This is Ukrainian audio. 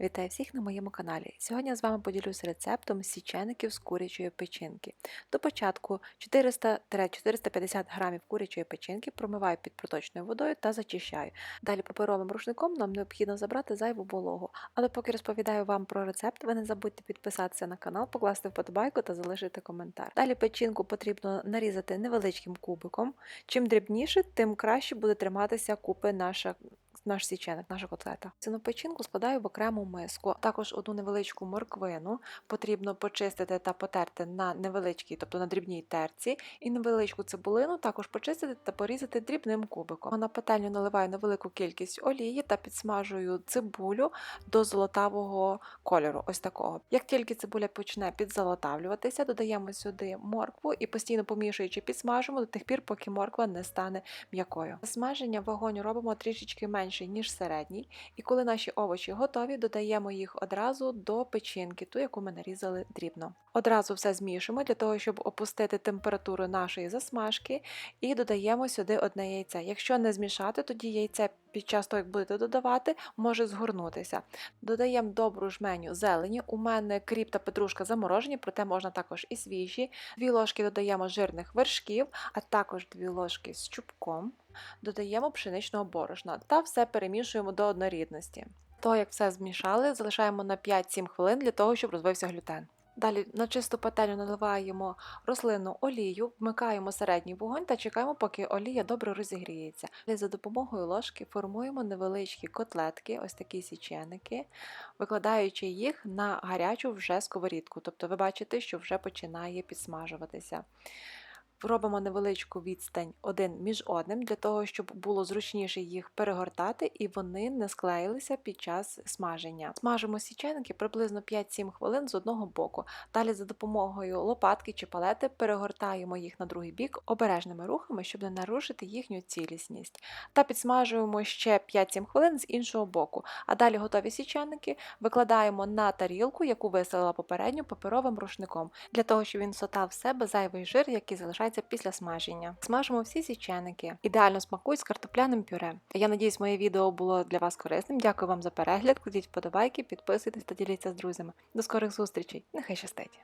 Вітаю всіх на моєму каналі. Сьогодні я з вами поділюсь рецептом січеників з курячої печінки. До початку 400-450 грамів курячої печінки промиваю під проточною водою та зачищаю. Далі паперовим рушником нам необхідно забрати зайву вологу. Але поки розповідаю вам про рецепт, ви не забудьте підписатися на канал, покласти вподобайку та залишити коментар. Далі печінку потрібно нарізати невеличким кубиком. Чим дрібніше, тим краще буде триматися купи наша наш січеник, наша котлета. Ціну печінку складаю в окрему миску. Також одну невеличку морквину потрібно почистити та потерти на невеличкій, тобто на дрібній терці, і невеличку цибулину також почистити та порізати дрібним кубиком. На пательню наливаю невелику кількість олії та підсмажую цибулю до золотавого кольору. Ось такого. Як тільки цибуля почне підзолотавлюватися, додаємо сюди моркву і постійно помішуючи, підсмажимо до тих пір, поки морква не стане м'якою. Смаження вогонь робимо трішечки менший, ніж середній, і коли наші овочі готові, додаємо їх одразу до печінки, ту, яку ми нарізали дрібно. Одразу все змішуємо для того, щоб опустити температуру нашої засмажки, і додаємо сюди одне яйце. Якщо не змішати, тоді яйце під час того, як будете додавати, може згорнутися. Додаємо добру жменю зелені. У мене кріп та петрушка заморожені, проте можна також і свіжі. Дві ложки додаємо жирних вершків, а також дві ложки з чубком. Додаємо пшеничного борошна та все перемішуємо до однорідності. То, як все змішали, залишаємо на 5-7 хвилин для того, щоб розвився глютен. Далі на чисту пательню наливаємо рослинну олію, вмикаємо середній вогонь та чекаємо, поки олія добре розігріється. Далі за допомогою ложки формуємо невеличкі котлетки, ось такі січеники, викладаючи їх на гарячу вже сковорідку. Тобто ви бачите, що вже починає підсмажуватися. Робимо невеличку відстань один між одним, для того, щоб було зручніше їх перегортати і вони не склеїлися під час смаження. Смажимо січеники приблизно 5-7 хвилин з одного боку. Далі за допомогою лопатки чи палети перегортаємо їх на другий бік обережними рухами, щоб не нарушити їхню цілісність. Та підсмажуємо ще 5-7 хвилин з іншого боку. А далі готові січеники викладаємо на тарілку, яку виселила попередньо паперовим рушником, для того, щоб він сотав в себе зайвий жир, який залишається після смаження. Смажимо всі січеники. Ідеально смакують з картопляним пюре. Я надіюсь, моє відео було для вас корисним. Дякую вам за перегляд. Кладіть вподобайки, підписуйтесь та діліться з друзями. До скорих зустрічей. Нехай щастить!